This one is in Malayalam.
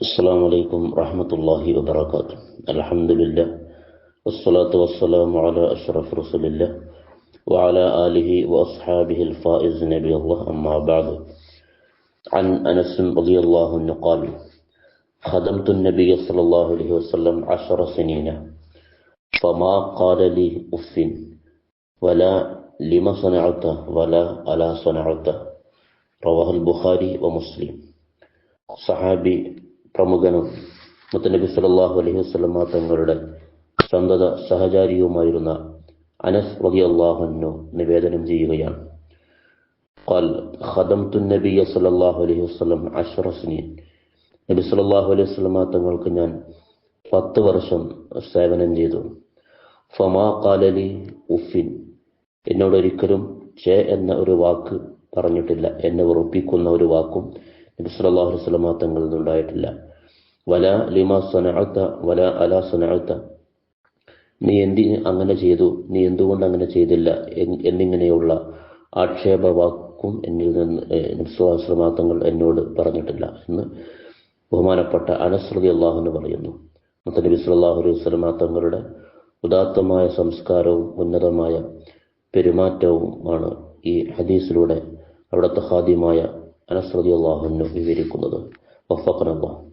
السلام عليكم ورحمة الله وبركاته. الحمد لله والصلاة والسلام على أشرف رسول الله وعلى آله وأصحابه الفائز نبي الله. أما بعد عن أنس رضي الله عنه قال خدمت النبي صلى الله عليه وسلم عشر سنين فما قال لي أف ولا لما صنعت ولا ألا صنعت. رواه البخاري ومسلم. صحابي പ്രമുഖനും മുത്തനബി സല്ലല്ലാഹു അലൈഹി വസല്ലമ തങ്ങളുടെ സന്തത സഹചാരിയുമായിരുന്ന അനസ് റളിയല്ലാഹു അൻഹു നിവേദനം ചെയ്യുകയാണ് قال خدمت النبي صلى الله عليه وسلم عشر سنين നബി സല്ലല്ലാഹു അലൈഹി വസല്ലമ തങ്ങൾക്ക് ഞാൻ പത്ത് വർഷം സേവനം ചെയ്തു ഫമാ ഖാലലി ഉഫിൻ എന്നോട് ഒരിക്കലും ചേ എന്ന ഒരു വാക്ക് പറഞ്ഞിട്ടില്ല എന്നെ ഉറപ്പിക്കുന്ന ഒരു വാക്കും നബി സല്ലല്ലാഹു അലൈഹി തങ്ങളിൽ നിന്നുണ്ടായിട്ടില്ല വല ലിമ വല അല സനഅത്ത നീ എന്തി അങ്ങനെ ചെയ്തു നീ എന്തുകൊണ്ട് അങ്ങനെ ചെയ്തില്ല എന്നിങ്ങനെയുള്ള ആക്ഷേപവാക്കും എന്നിൽ നിന്ന് നബി സല്ലല്ലാഹു തങ്ങൾ എന്നോട് പറഞ്ഞിട്ടില്ല എന്ന് ബഹുമാനപ്പെട്ട അനസ് അള്ളാഹു എന്ന് പറയുന്നു. മുത്തനബി സല്ലല്ലാഹു അലൈഹി വസല്ലമ തങ്ങളുടെ ഉദാത്തമായ സംസ്കാരവും ഉന്നതമായ പെരുമാറ്റവുമാണ് ഈ ഹദീസിലൂടെ അവിടുത്തെ ഖാദിമായ അനസ് റളിയല്ലാഹു അൻഹു വിവരിക്കുന്നത്. വഫഖനല്ലാഹ്.